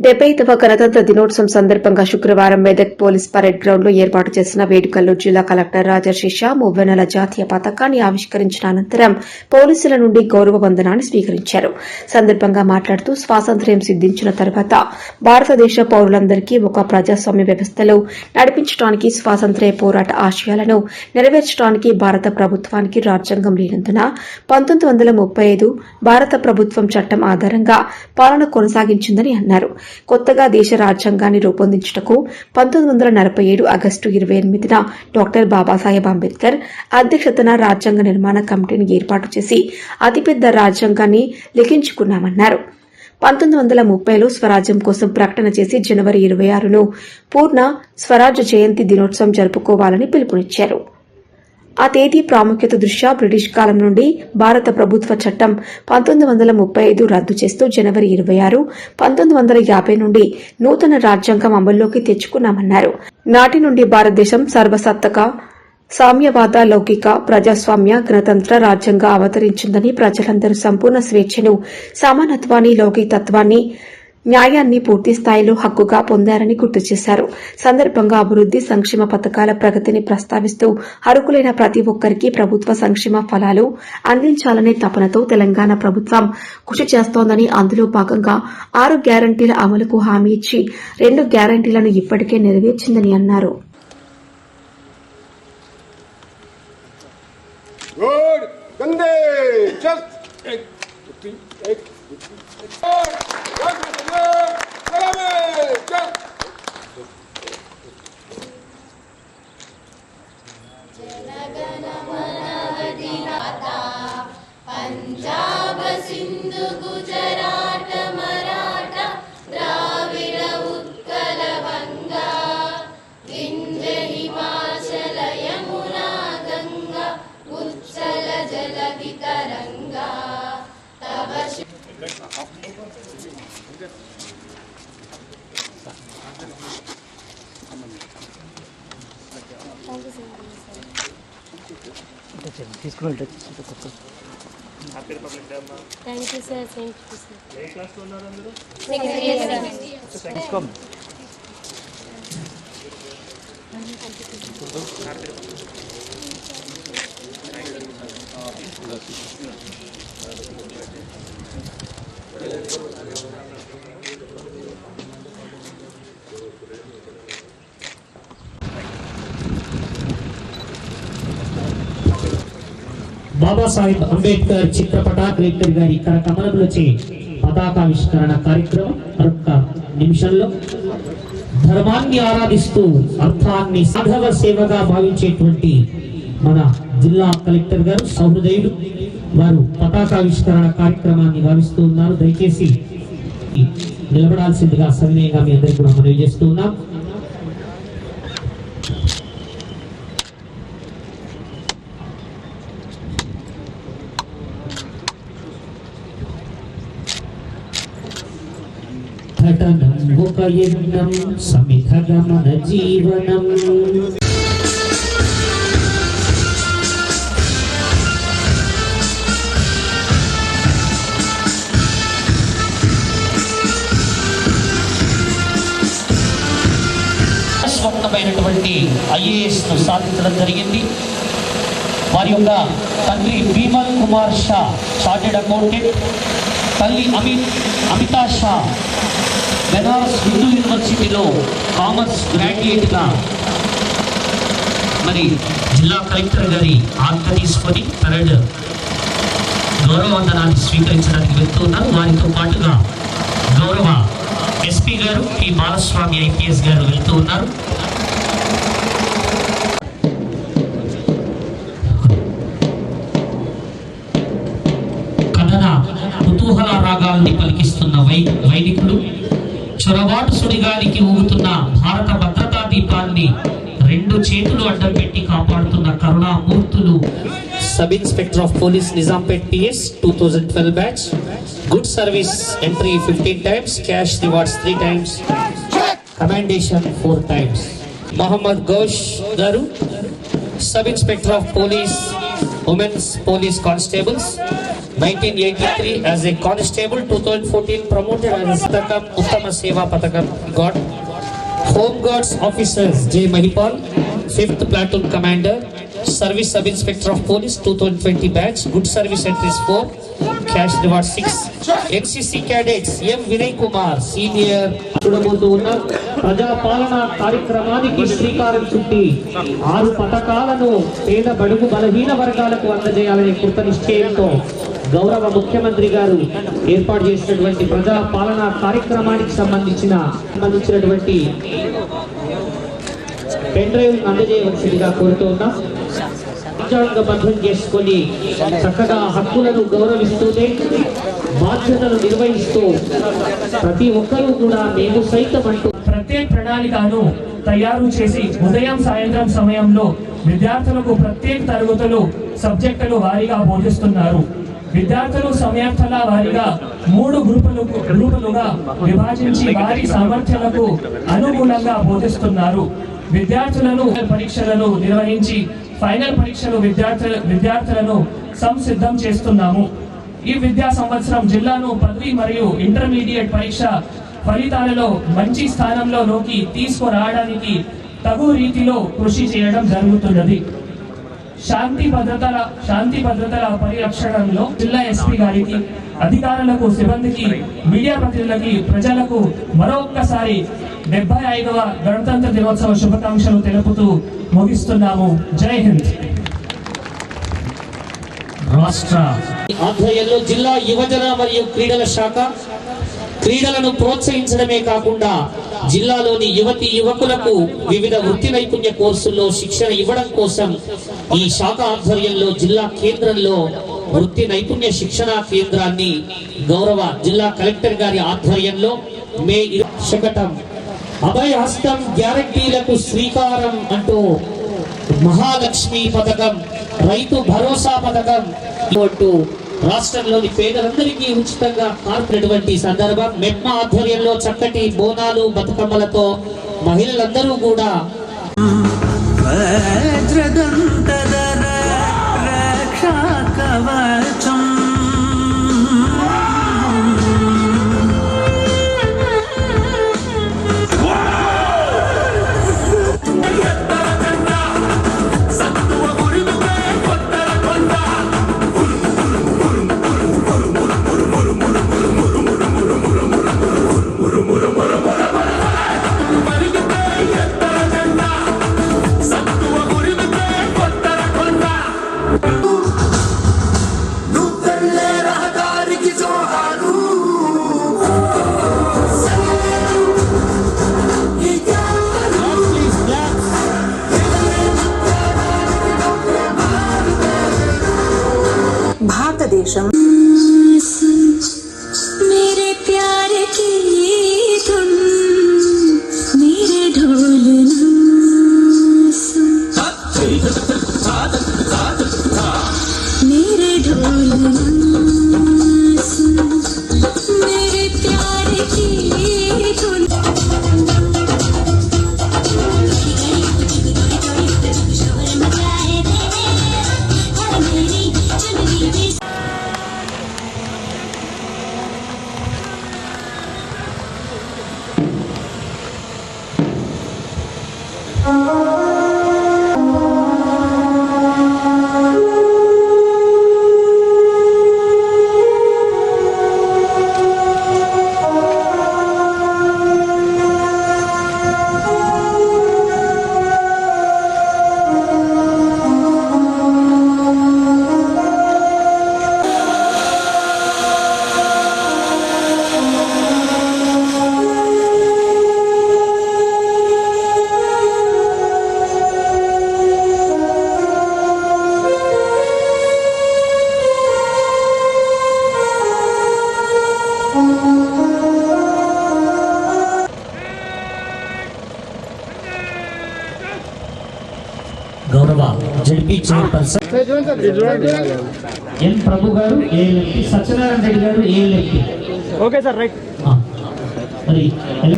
డెబ్బై ఐదవ గణతంత్ర దినోత్సవం సందర్భంగా శుక్రవారం మెదక్ పోలీస్ పరేడ్ గ్రౌండ్లో ఏర్పాటు చేసిన వేడుకల్లో జిల్లా కలెక్టర్ రాజర్షి షా మువ్వెన్నెల జాతీయ పతాకాన్ని ఆవిష్కరించిన అనంతరం పోలీసుల నుండి గౌరవ వందనాన్ని స్వీకరించారు. సందర్భంగా మాట్లాడుతూ స్వాతంత్ర్యం సిద్ధించిన తర్వాత భారతదేశ పౌరులందరికీ ఒక ప్రజాస్వామ్య వ్యవస్థలో నడిపించడానికి స్వాతంత్ర్య పోరాట ఆశయాలను నెరవేర్చడానికి భారత ప్రభుత్వానికి రాజ్యాంగం లేనందున పంతొమ్మిది వందల ముప్పై ఐదు భారత ప్రభుత్వం చట్టం ఆధారంగా పాలన కొనసాగించిందని అన్నారు. కొత్తగా దేశ రాజ్యాంగాన్ని రూపొందించుటకు పంతొమ్మిది వందల నలభై ఏడు ఆగస్టు ఇరవై ఎనిమిదిన డాక్టర్ బాబాసాహెబ్ అంబేద్కర్ అధ్యక్షతన రాజ్యాంగ నిర్మాణ కమిటీని ఏర్పాటు చేసి అతిపెద్ద రాజ్యాంగాన్ని లిఖించుకున్నామన్నారు. పంతొమ్మిది వందల ముప్పైలో స్వరాజ్యం కోసం ప్రకటన చేసి జనవరి ఇరవై ఆరును పూర్ణ స్వరాజ్య జయంతి దినోత్సవం జరుపుకోవాలని పిలుపునిచ్చారు. ఆ తేదీ ప్రాముఖ్యత దృష్ట్యా బ్రిటిష్ కాలం నుండి భారత ప్రభుత్వ చట్టం పంతొమ్మిది వందల ముప్పై ఐదు రద్దు చేస్తూ జనవరి ఇరవై ఆరు పంతొమ్మిది వందల యాభై నుండి నూతన రాజ్యాంగం అమల్లోకి తెచ్చుకున్నామన్నారు. నాటి నుండి భారతదేశం సర్వసత్తక సామ్యవాద లౌకిక ప్రజాస్వామ్య గణతంత్ర రాజ్యంగా అవతరించిందని ప్రజలందరూ సంపూర్ణ స్వేచ్ఛను సమానత్వాన్ని లౌకికతత్వాన్ని న్యాయాన్ని పూర్తి స్థాయిలో హక్కుగా పొందారని గుర్తు చేశారు. సందర్భంగా అభివృద్ది సంక్షేమ పథకాల ప్రగతిని ప్రస్తావిస్తూ అర్హులైన ప్రతి ఒక్కరికి ప్రభుత్వ సంక్షేమ ఫలాలు అందించాలనే తపనతో తెలంగాణ ప్రభుత్వం కృషి చేస్తోందని అందులో భాగంగా ఆరు గ్యారంటీల అమలుకు హామీ ఇచ్చి రెండు గ్యారంటీలను ఇప్పటికే నెరవేర్చిందని అన్నారు. Good Hallelujah. thank you sir thank you sir తీసుకో Babasaheb Ambedkar చిత్రపట కలెక్టర్ గారి కరకమలములచే పతాకావిష్కరణ కార్యక్రమం. మరొక నిమిషంలో ధర్మాన్ని ఆరాధిస్తూ అర్థాన్ని సాధవ సేవగా భావించేటువంటి మన జిల్లా కలెక్టర్ గారు సహృదయుడు వారు పతాకావిష్కరణ కార్యక్రమాన్ని భావిస్తూ ఉన్నారు. దయచేసి నిలబడాల్సిందిగా సవినయంగా మీ అందరికీ కూడా మనవి చేస్తూ ఉన్నాం. ఘటనం ఒక గమన జీవనం స్వప్నమైనటువంటి ఐఏఎస్ను సాధించడం జరిగింది. వారి యొక్క తండ్రి భీమల్ కుమార్ షా చార్టెడ్ అకౌంటెంట్ తల్లి అమిత్ అమితా షా బెనారస్ హిందూ యూనివర్సిటీలో కామర్స్ గ్రాడ్యుయేట్గా మరి జిల్లా కలెక్టర్ గారి ఆజ్ఞ తీసుకొని పరేడ్ గౌరవవందనాన్ని స్వీకరించడానికి వెళ్తూ ఉన్నారు వారితో పాటుగా గౌరవ ఎస్పీ గారు పి బాలస్వామి ఐపీఎస్ గారు వెళ్తూ ఉన్నారు. దీపాన్ని రెండు చేతులు అడ్డం పెట్టి కాపాడుతున్న కరుణామూర్తులు. Sub inspector of police Nizampet PS two thousand twelve batch good service entry fifteen times cash rewards three times commendation four times Mohammed Ghosh గారు sub inspector of police women's police constables 1983 as a constable 2014 promoted ఉత్తమ సేవా పథకం God home guards officer J Mahipal fifth platoon commander service sub inspector of police two thousand twenty batch good service entries four cash reward six NCC cadets M Vinay Kumar senior చూడబోతు ఉన్న ప్రజా పాలన కార్యక్రమానికి శ్రీకారం చుట్టి ఆరు పథకాలను పేద బడుగు బలహీన వర్గాలకు అందజేయాలని కృత నిశ్చయంతో గౌరవ ముఖ్యమంత్రి గారు ఏర్పాటు చేసినటువంటి ప్రజా పాలనా కార్యక్రమానికి సంబంధించిన సంబంధించినటువంటి పెన్ డ్రైవ్ అందజేయవలసిందిగా కోరుతూ ఉన్నాం. రాజ్యాంగబద్ధం చేసుకొని చక్కగా హక్కులను గౌరవిస్తూనే బాధ్యతలు నిర్వహిస్తూ ప్రతి ఒక్కరూ కూడా మేము సైతం అంటూ ప్రత్యేక ప్రణాళికను తయారు చేసి ఉదయం సాయంత్రం సమయంలో విద్యార్థులకు ప్రత్యేక తరగతులు సబ్జెక్టులు వారీగా బోధిస్తున్నారు. విద్యార్థులు సమయార్థల వారీగా మూడు గ్రూపులు గ్రూపులుగా విభజించి వారి సామర్థ్యాలకు అనుగుణంగా బోధిస్తున్నారు. విద్యార్థులను పరీక్షలను నిర్వహించి ఫైనల్ పరీక్షలు విద్యార్థుల విద్యార్థులను సంసిద్ధం చేస్తున్నాము. ఈ విద్యా సంవత్సరం జిల్లాను పదవి మరియు ఇంటర్మీడియట్ పరీక్ష ఫలితాలలో మంచి స్థానంలోకి తీసుకురావడానికి తగు రీతిలో కృషి చేయడం జరుగుతున్నది. శాంతి భద్రతల శాంతి భద్రతల పరిరక్షణలో జిల్లా ఎస్పీ గారికి అధికారులకు సిబ్బందికి మీడియా ప్రతినిధులకి ప్రజలకు మరొక్కసారి డెబ్బై ఐదవ గణతంత్ర దినోత్సవ శుభాకాంక్షలు తెలుపుతూ ముగిస్తున్నాము. జై హింద్. రాష్ట్ర ఆధ్వర్యంలో జిల్లా యువజన మరియు క్రీడల శాఖ క్రీడలను ప్రోత్సహించడమే కాకుండా జిల్లాలోని యువతి యువకులకు వివిధ వృత్తి నైపుణ్య కోర్సుల్లో శిక్షణ ఇవ్వడం కోసం ఈ శాఖ ఆధ్వర్యంలో జిల్లా కేంద్రంలో వృత్తి నైపుణ్య శిక్షణ కేంద్రాన్ని గౌరవ జిల్లా కలెక్టర్ గారి ఆధ్వర్యంలో మే శకటం అభయ హస్తం గ్యారంటీలకు శ్రీకారం అంటూ మహాలక్ష్మి పథకం రైతు భరోసా పథకం అంటూ రాష్ట్రంలోని పేదలందరికీ ఉచితంగా కార్పినటువంటి సందర్భం మెప్మ ఆధ్వర్యంలో చక్కటి బోనాలు బతుకమ్మలతో మహిళలందరూ కూడా భారతదేశం జడ్పీ చైర్పర్సన్ ఎన్ ప్రభు గారు ఏఎల్ఎఫ్టి సత్యనారాయణ రెడ్డి గారు ఏఎల్ఎఫ్టి ఓకే సార్ రైట్ మరి మరి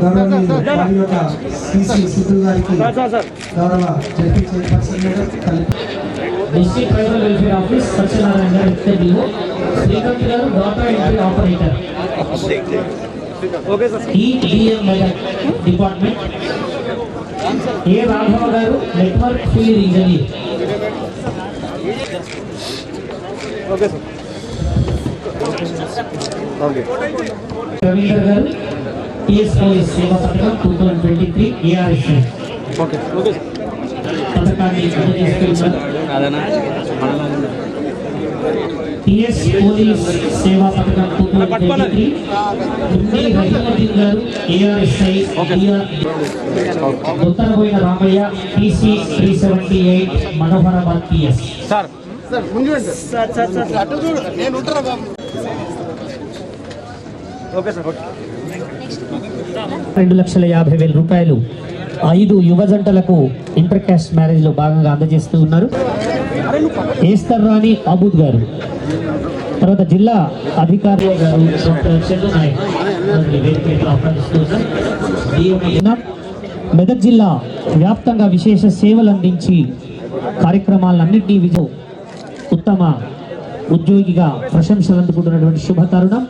గౌరవనీయులు వారి యొక్క సిసి సిద్ధు గారికి గౌరవ జడ్పీ చైర్పర్సన్ మేడం కలి- district tribal welfare office Satyanarayana garu XLEO Srikanth garu data entry operator EDM method department A Raghava గారు? నెట్వర్క్ ఫీల్డ్ ఇంజనీర్ రవీందర్ గారు టిఎస్ పోలీస్ సేవా పథకం two thousand twenty three ARSI పథకాన్ని TS police సేవా పథకం గారు ARSI ఉత్తరపోయిన Ramaiah TC three seventy eight Manoharabad PS రెండు లక్షల యాభై వేల రూపాయలు ఐదు యువ జంటలకు ఇంటర్ క్యాస్ట్ మ్యారేజ్లో భాగంగా అందజేస్తూ ఉన్నారు. ఏస్తర్ రాణి అబూద్ గారు తర్వాత జిల్లా అధికారి గారు మెదక్ జిల్లా వ్యాప్తంగా విశేష సేవలు అందించి కార్యక్రమాలన్నింటినీ విజయం ఉత్తమ ఉద్యోగిగా ప్రశంసలు అందుకుంటున్నటువంటి శుభ తరుణం